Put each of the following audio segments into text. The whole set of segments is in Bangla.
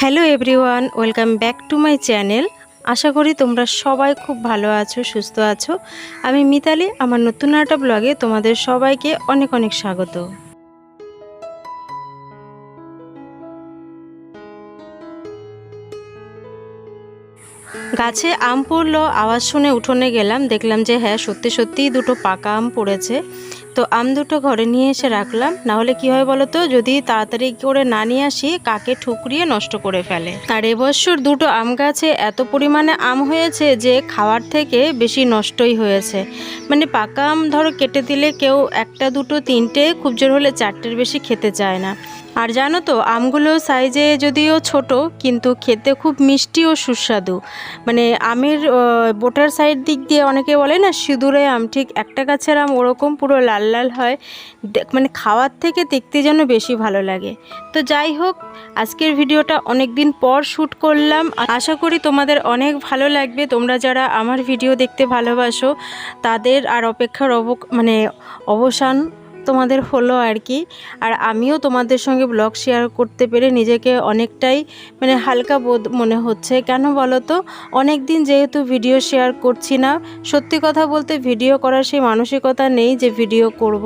Hello everyone, welcome back to my channel. আশা করি তোমরা সবাই খুব ভালো আছো, সুস্থ আছো। আমি মিতালি, আমার নতুন একটা ব্লগে তোমাদের সবাইকে অনেক অনেক স্বাগত। গাছে আম পড়ল, আওয়াজ শুনে উঠোনে গেলাম, দেখলাম যে হ্যাঁ সত্যি সত্যিই দুটো পাকা আম পড়েছে। তো আম দুটো ঘরে নিয়ে এসে রাখলাম। নাহলে কি হয় বলো তো? যদি তাড়াতাড়ি করে না নিয়ে আসি, কাকে ঠুকরিয়ে নষ্ট করে ফেলে? আর এবছর দুটো আম গাছে এত পরিমাণে আম হয়েছে যে খাওয়ার থেকে বেশি নষ্টই হয়েছে। মানে পাকা আম ধরো কেটে দিলে কেউ একটা, দুটো, তিনটে, খুব জোর হলে চারটের বেশি খেতে চায় না। আর জানো তো, আমগুলো সাইজে যদিও ছোট, কিন্তু খেতে খুব মিষ্টি ও সুস্বাদু। মানে আমের বোটার সাইড দিক দিয়ে অনেকে বলে না, সিঁদুরে আম, ঠিক একটা গাছের আম ওরকম পুরো লাল লাল হয়। মানে খাওয়ার থেকে দেখতে যেন বেশি ভালো লাগে। তো যাই হোক, আজকের ভিডিওটা অনেক দিন পর শ্যুট করলাম। আশা করি তোমাদের অনেক ভালো লাগবে। তোমরা যারা আমার ভিডিও দেখতে ভালোবাসো, তাদের আর অপেক্ষার অব মানে অবসান তোমাদের হলো আর কি। আর আমিও তোমাদের সঙ্গে ব্লগ শেয়ার করতে পেরে নিজেকে অনেকটাই মানে হালকা বোধ মনে হচ্ছে। কেন বলো তো অনেক দিন যেহেতু ভিডিও শেয়ার করছি না, সত্যি কথা বলতে ভিডিও করার সেই মানসিকতা নেই যে ভিডিও করব।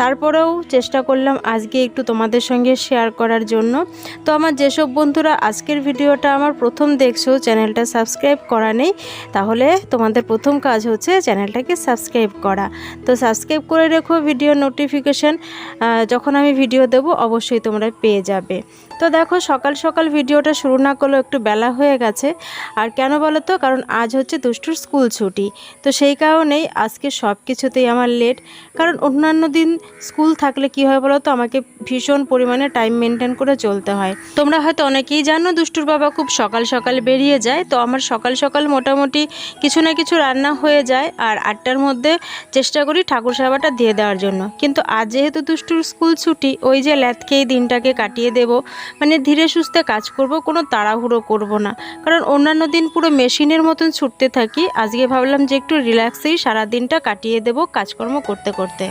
তারপরেও চেষ্টা করলাম আজকে একটু তোমাদের সঙ্গে শেয়ার করার জন্য। তো আমার যেসব বন্ধুরা আজকের ভিডিওটা আমার প্রথম দেখছ চ্যানেলটা সাবস্ক্রাইব করা নেই, তাহলে তোমাদের প্রথম কাজ হচ্ছে চ্যানেলটাকে সাবস্ক্রাইব করা। তো সাবস্ক্রাইব করে রেখো ভিডিও নোটিফিকেশান যখন আমি ভিডিও দেব অবশ্যই তোমরা পেয়ে যাবে। তো দেখো সকাল সকাল ভিডিওটা শুরু না করলেও একটু বেলা হয়ে গেছে। আর কেন বলো তো? কারণ আজ হচ্ছে দুষ্টুর স্কুল ছুটি। তো সেই কারণেই আজকে সব কিছুতেই আমার লেট কারণ অন্যান্য দিন স্কুল থাকলে কি হয় বলো তো? আমাকে ভীষণ পরিমাণে টাইম মেনটেন করে চলতে হয়। তোমরা হয়তো অনেকেই জানো দুষ্টুর বাবা খুব সকাল সকাল বেরিয়ে যায়। তো আমার সকাল সকাল মোটামুটি কিছু না কিছু রান্না হয়ে যায়। আর আটটার মধ্যে চেষ্টা করি ঠাকুর সেবাটা দিয়ে দেওয়ার জন্য। কিন্তু আজ যেহেতু দুষ্টুর স্কুল ছুটি, ওই যে ল্যাথকেই দিনটাকে কাটিয়ে দেব। মানে ধীরে সুস্থে কাজ করব, কোনো তাড়াহুড়ো করব না। কারণ অন্যান্য দিন পুরো মেশিনের মতন ছুটতে থাকি। আজকে ভাবলাম যে একটু রিল্যাক্সেই সারা দিনটা কাটিয়ে দেব কাজকর্ম করতে করতে।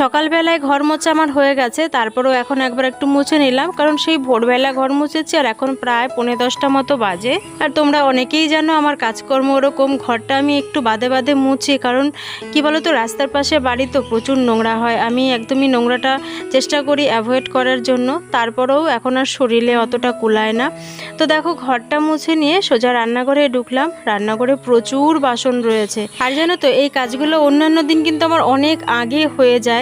সকালবেলায় ঘর মোছা আমার হয়ে গেছে, তারপরেও এখন একবার একটু মুছে নিলাম, কারণ সেই ভোরবেলা ঘর মুছেছি আর এখন প্রায় পৌনে দশটা মতো বাজে। আর তোমরা অনেকেই জানো আমার কাজকর্ম ওরকম, ঘরটা আমি একটু বাদে বাদে মুছি, কারণ কি বলো তো রাস্তার পাশে বাড়ি তো প্রচুর নোংরা হয়। আমি একদমই নোংরাটা চেষ্টা করি অ্যাভয়েড করার জন্য, তারপরেও এখন আর শরীরে অতটা কুলায় না। তো দেখো, ঘরটা মুছে নিয়ে সোজা রান্নাঘরে ঢুকলাম, রান্নাঘরে প্রচুর বাসন রয়েছে। আর জানো তো, এই কাজগুলো অন্যান্য দিন কিন্তু আমার অনেক আগে হয়ে যায়।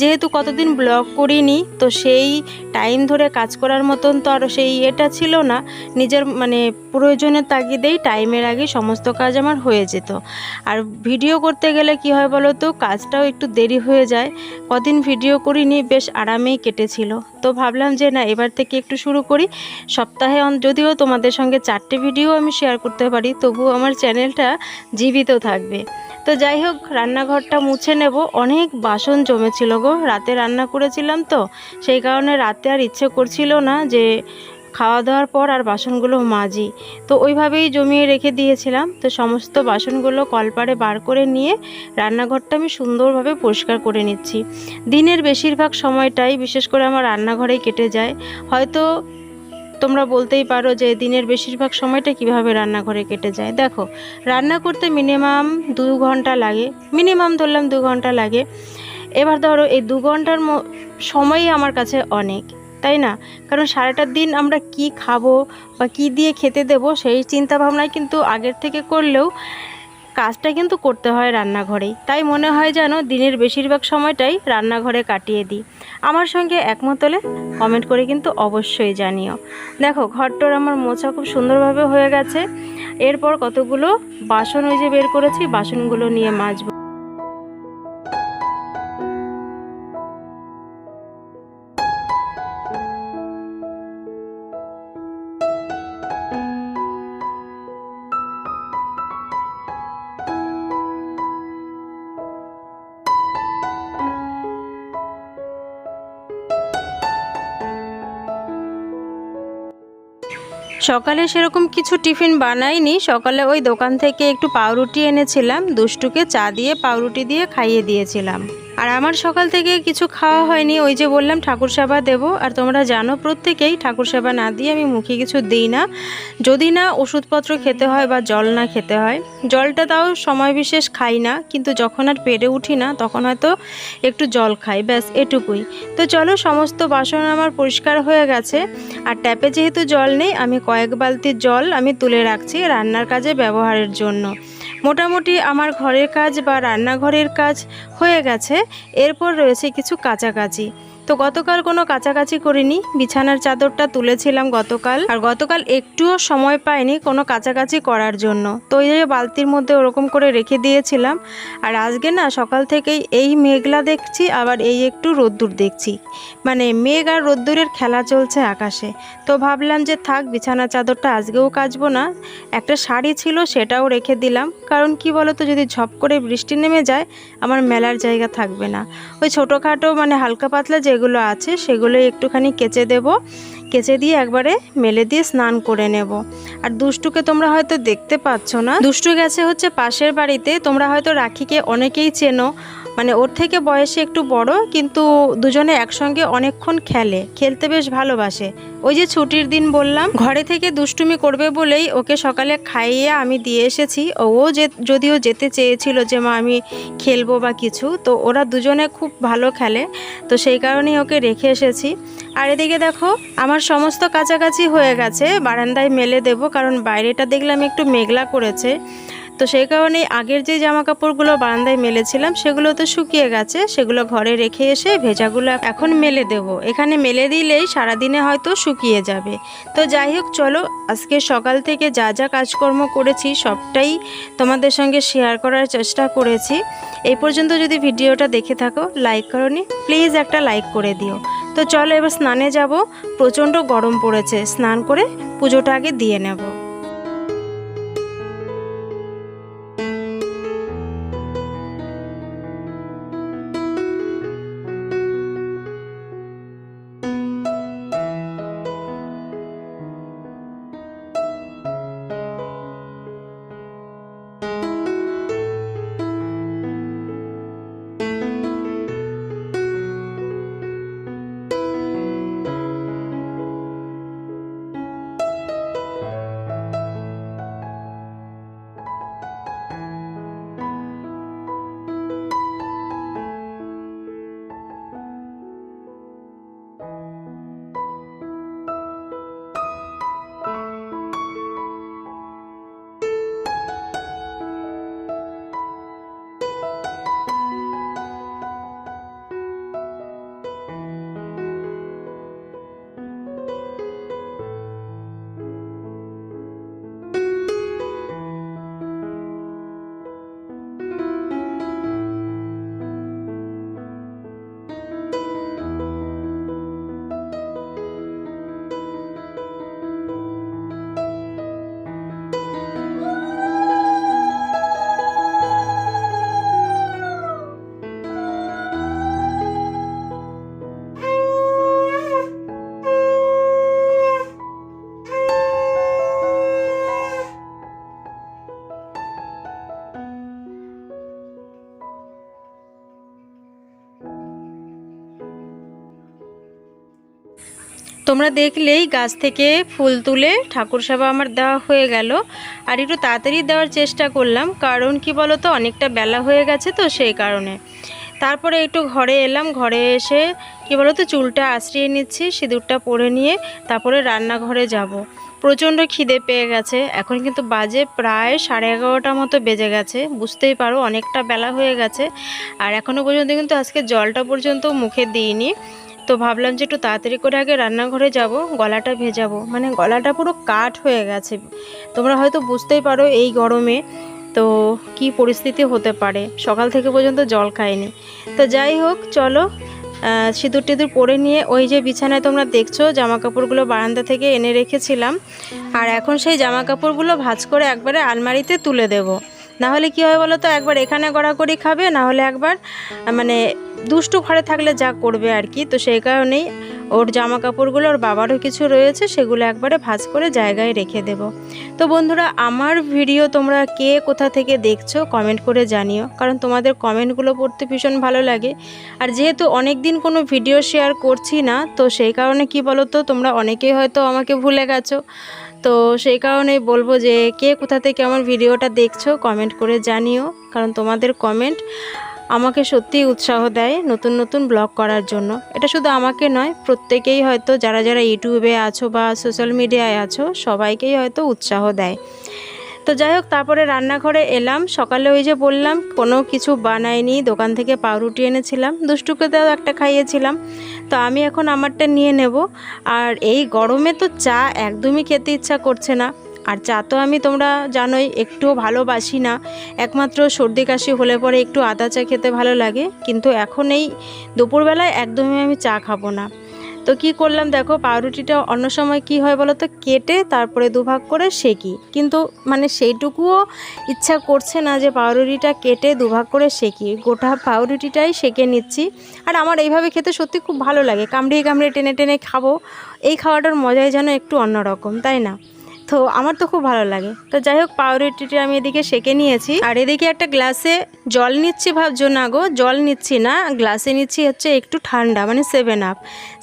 যেহেতু কতদিন ব্লগ করিনি, তো সেই টাইম ধরে কাজ করার মতন তো আর সেই এটা ছিল না। নিজের মানে প্রয়োজনের তাগিদেই টাইমের আগে সমস্ত কাজ আমার হয়ে যেত। আর ভিডিও করতে গেলে কি হয় বলো তো কাজটাও একটু দেরি হয়ে যায়। কদিন ভিডিও করিনি, বেশ আরামেই কেটেছিল। তো ভাবলাম যে না, এবার থেকে একটু শুরু করি। সপ্তাহে যদিও তোমাদের সঙ্গে চারটে ভিডিও আমি শেয়ার করতে পারি, তবুও আমার চ্যানেলটা জীবিত থাকবে। তো যাই হোক, রান্নাঘরটা মুছে নেব। অনেক বাসন জমেছিল গো, রাতে রান্না করেছিলাম তো। সেই কারণে রাতে আর ইচ্ছে করছিল না যে খাওয়া দাওয়ার পর আর বাসনগুলো মাজি। তো ওইভাবেই জমিয়ে রেখে দিয়েছিলাম। তো সমস্ত বাসনগুলো কলপারে বার করে নিয়ে রান্নাঘরটা আমি সুন্দরভাবে পরিষ্কার করে নিচ্ছি। দিনের বেশিরভাগ সময়টাই বিশেষ করে আমার রান্নাঘরেই কেটে যায়। হয়তো তোমরা বলতেই পারো যে দিনের বেশিরভাগ সময়টা কীভাবে রান্নাঘরে কেটে যায়। দেখো, রান্না করতে মিনিমাম দু ঘণ্টা লাগে, মিনিমাম ধরলাম দু ঘণ্টা লাগে। এবার ধরো এই দু ঘণ্টার সময়ই আমার কাছে অনেক, তাই না? কারণ সারাটার দিন আমরা কি খাব বা কি দিয়ে খেতে দেবো সেই চিন্তা ভাবনায় কিন্তু আগের থেকে করলেও কাজটা কিন্তু করতে হয় রান্নাঘরেই। তাই মনে হয় যেন দিনের বেশিরভাগ সময়টাই রান্নাঘরে কাটিয়ে দিই। আমার সঙ্গে একমত হলে কমেন্ট করে কিন্তু অবশ্যই জানিও। দেখো, ঘরটোর আমার মোছা খুব সুন্দরভাবে হয়ে গেছে। এরপর কতগুলো বাসন ওই যে বের করেছি, বাসনগুলো নিয়ে মাজবো সকালে সেরকম কিছু টিফিন বানাইনি। সকালে ওই দোকান থেকে একটু পাউরুটি এনেছিলাম, দুষ্টুকে চা দিয়ে, পাউরুটি দিয়ে খাইয়ে দিয়েছিলাম। আর আমার সকাল থেকে কিছু খাওয়া হয়নি, ওই যে বললাম ঠাকুর সেবা দেবো। আর তোমরা জানো প্রত্যেকেই ঠাকুর সেবা না দিয়ে আমি মুখে কিছু দিই না। যদি না ওষুধপত্র খেতে হয় বা জল না খেতে হয়। জলটা তাও সময় বিশেষ খাই না, কিন্তু যখন আর পেরে উঠি না, তখন হয়তো একটু জল খাই, ব্যাস এটুকুই। তো চলো সমস্ত বাসন আমার পরিষ্কার হয়ে গেছে। আর ট্যাপে যেহেতু জল নেই, আমি কয়েক বালতির জল আমি তুলে রাখছি রান্নার কাজে ব্যবহারের জন্য। মোটামুটি আমার ঘরের কাজ বা রান্নাঘরের কাজ হয়ে গেছে। এরপর রয়েছে কিছু কাচাকাচি। তো গতকাল কোনো কাছাকাছি করিনি। বিছানার চাদরটা তুলেছিলাম গতকাল। আর গতকাল একটুও সময় পাইনি কোনো কাছাকাছি করার জন্য। তো এই যে বালতির মধ্যে ওরকম করে রেখে দিয়েছিলাম। আর আজকে না সকাল থেকেই এই মেঘলা দেখছি, আবার এই একটু রোদ্দুর দেখছি। মানে মেঘ আর রোদ্দুরের খেলা চলছে আকাশে। তো ভাবলাম যে থাক বিছানা চাদরটা আজকেও কাচবো না। একটা শাড়ি ছিল সেটাও রেখে দিলাম। কারণ কি বলতো, যদি ঝপ করে বৃষ্টি নেমে যায়, আমার মেলার জায়গা থাকবে না। ওই ছোটোখাটো মানে হালকা পাতলা যেগুলো আছে সেগুলো একটুখানি কেচে দেব। কেচে দিয়ে একবারে মেলে দিয়ে স্নান করে নেব। আর দুষ্টুকে তোমরা হয়তো দেখতে পাচ্ছ না। দুষ্টু গেছে হচ্ছে পাশের বাড়িতে। তোমরা হয়তো রাখিকে অনেকেই চেনো। মানে ওর থেকে বয়সে একটু বড়, কিন্তু দুজনে একসঙ্গে অনেকক্ষণ খেলে, খেলতে বেশ ভালোবাসে। ওই যে ছুটির দিন বললাম, ঘরে থেকে দুষ্টুমি করবে বলেই ওকে সকালে খাইয়ে আমি দিয়ে এসেছি। ও যে, যদিও যেতে চেয়েছিল যে, মা, আমি খেলব বা কিছু। তো ওরা দুজনে খুব ভালো খেলে, তো সেই কারণেই ওকে রেখে এসেছি। আর এদিকে দেখো, আমার সমস্ত কাছাকাছি হয়ে গেছে, বারান্দায় মেলে দেব, কারণ বাইরেটা দেখলাম একটু মেঘলা করেছে। তো সেই কারণে আগের যে জামা কাপড়গুলো বারান্দায় মেলেছিলাম, সেগুলো তো শুকিয়ে গেছে, সেগুলো ঘরে রেখে এসে ভেজাগুলো এখন মেলে দেব। এখানে মেলে দিলেই সারাদিনে হয়তো শুকিয়ে যাবে। তো যাই হোক, চলো, আজকে সকাল থেকে যা যা কাজকর্ম করেছি, সবটাই তোমাদের সঙ্গে শেয়ার করার চেষ্টা করেছি। এই পর্যন্ত যদি ভিডিওটা দেখে থাকো লাইক করনি প্লিজ একটা লাইক করে দিও। তো চলো, এবার স্নানে যাব, প্রচণ্ড গরম পড়েছে, স্নান করে পুজোটা আগে দিয়ে নেব। তোমরা দেখলেই গাছ থেকে ফুল তুলে ঠাকুর সেবা আমার দেওয়া হয়ে গেল। আর একটু তাড়াতাড়ি দেওয়ার চেষ্টা করলাম, কারণ কি বলো তো অনেকটা বেলা হয়ে গেছে তো সেই কারণে। তারপরে একটু ঘরে এলাম, ঘরে এসে কি বলো তো চুলটা আশ্রিয়ে নিচ্ছি, সিঁদুরটা পরে নিয়ে তারপরে রান্নাঘরে যাব। প্রচণ্ড খিদে পেয়ে গেছে, এখন কিন্তু বাজে প্রায় সাড়ে এগারোটার মতো বেজে গেছে, বুঝতেই পারো অনেকটা বেলা হয়ে গেছে। আর এখনও পর্যন্ত কিন্তু আজকে জলটা পর্যন্ত মুখে দিইনি। তো ভাবলাম যে একটু তাড়াতাড়ি করে আগে রান্নাঘরে যাব, গলাটা ভেজাবো। মানে গলাটা পুরো কাঠ হয়ে গেছে। তোমরা হয়তো বুঝতেই পারো এই গরমে তো কি পরিস্থিতি হতে পারে। সকাল থেকে পর্যন্ত জল খায়নি তো যাই হোক, চলো সিঁদুর টিঁদুর পরে নিয়ে ওই যে বিছানায় তোমরা দেখছ জামা কাপড়গুলো বারান্দা থেকে এনে রেখেছিলাম। আর এখন সেই জামা কাপড়গুলো ভাজ করে একবারে আলমারিতে তুলে দেবো। না হলে কী হয় বলো তো একবার এখানে গড়াগড়ি খাবে না হলে একবার মানে দুষ্টু ঘরে থাকলে যা করবে আর কি। তো সেই কারণেই ওর জামা কাপড়গুলো ওর বাবারও কিছু রয়েছে, সেগুলো একবারে ভাজ করে জায়গায় রেখে দেব। তো বন্ধুরা, আমার ভিডিও তোমরা কে কোথা থেকে দেখছ কমেন্ট করে জানিও। কারণ তোমাদের কমেন্টগুলো পড়তে ভীষণ ভালো লাগে। আর যেহেতু অনেক দিন কোনো ভিডিও শেয়ার করছি না, তো সেই কারণে কি বলো তো তোমরা অনেকেই হয়তো আমাকে ভুলে গেছো। তো সেই কারণে বলব যে কে কোথা থেকে আমার ভিডিওটা দেখছ কমেন্ট করে জানিও। কারণ তোমাদের কমেন্ট আমাকে সত্যি উৎসাহ দেয় নতুন নতুন ব্লগ করার জন্য। এটা শুধু আমাকে নয়, প্রত্যেকেই হয়তো যারা যারা ইউটিউবে আছো বা সোশ্যাল মিডিয়ায় আছো, সবাইকেই হয়তো উৎসাহ দেয়। তো যাই হোক, তারপরে রান্নাঘরে এলাম। সকালে ওই যে বললাম, কোনো কিছু বানাইনি, দোকান থেকে পাউরুটি এনেছিলাম। দুষ্টুকে দেওয়া একটা খাইয়েছিলাম। তো আমি এখন আমারটা নিয়ে নেব। আর এই গরমে তো চা একদমই খেতে ইচ্ছা করছে না। আর চা তো আমি তোমরা জানোই, একটুও ভালোবাসি না। একমাত্র সর্দি কাশি হলে পরে একটু আদা চা খেতে ভালো লাগে। কিন্তু এখন এই দুপুরবেলায় একদমই আমি চা খাব না। তো কি করলাম দেখো, পাউরুটিটা অন্য সময় কি হয় বলো তো? কেটে তারপরে দুভাগ করে সেকি। কিন্তু মানে সেইটুকুও ইচ্ছা করছে না যে পাউরুটিটা কেটে দুভাগ করে সেকি। গোটা পাউরুটিটাই সেকে নিচ্ছি। আর আমার এইভাবে খেতে সত্যি খুব ভালো লাগে। কামড়িয়ে কামড়িয়ে টেনে টেনে খাব। এই খাওয়াটার মজাই যেন একটু অন্যরকম, তাই না? তো আমার তো খুব ভালো লাগে। তো যাই হোক পাউরুটিটা আমি এদিকে সেকে নিয়েছি। আর এদিকে একটা গ্লাসে জল নিচ্ছি ভাবছ না গো? জল নিচ্ছি না, গ্লাসে নিচ্ছি হচ্ছে একটু ঠান্ডা মানে সেভেন আপ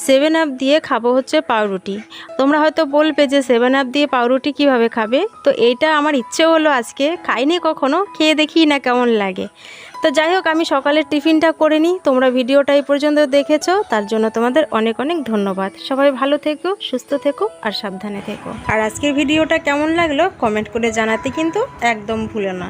সেভেন আপ দিয়ে খাব হচ্ছে পাউরুটি। তোমরা হয়তো বলবে যে সেভেন আপ দিয়ে পাউরুটি কীভাবে খাবে? তো এইটা আমার ইচ্ছে হলো আজকে, খাইনি কখনো, খেয়ে দেখি না কেমন লাগে। তো যাই হোক, আমি সকালের টিফিনটা করে নিই। তোমরা ভিডিওটা এই পর্যন্ত দেখেছ, তার জন্য তোমাদের অনেক অনেক ধন্যবাদ। সবাই ভালো থেকো, সুস্থ থেকো আর সাবধানে থেকো। আর আজকের ভিডিওটা কেমন লাগল, কমেন্ট করে জানাতে কিন্তু একদম ভুলো না।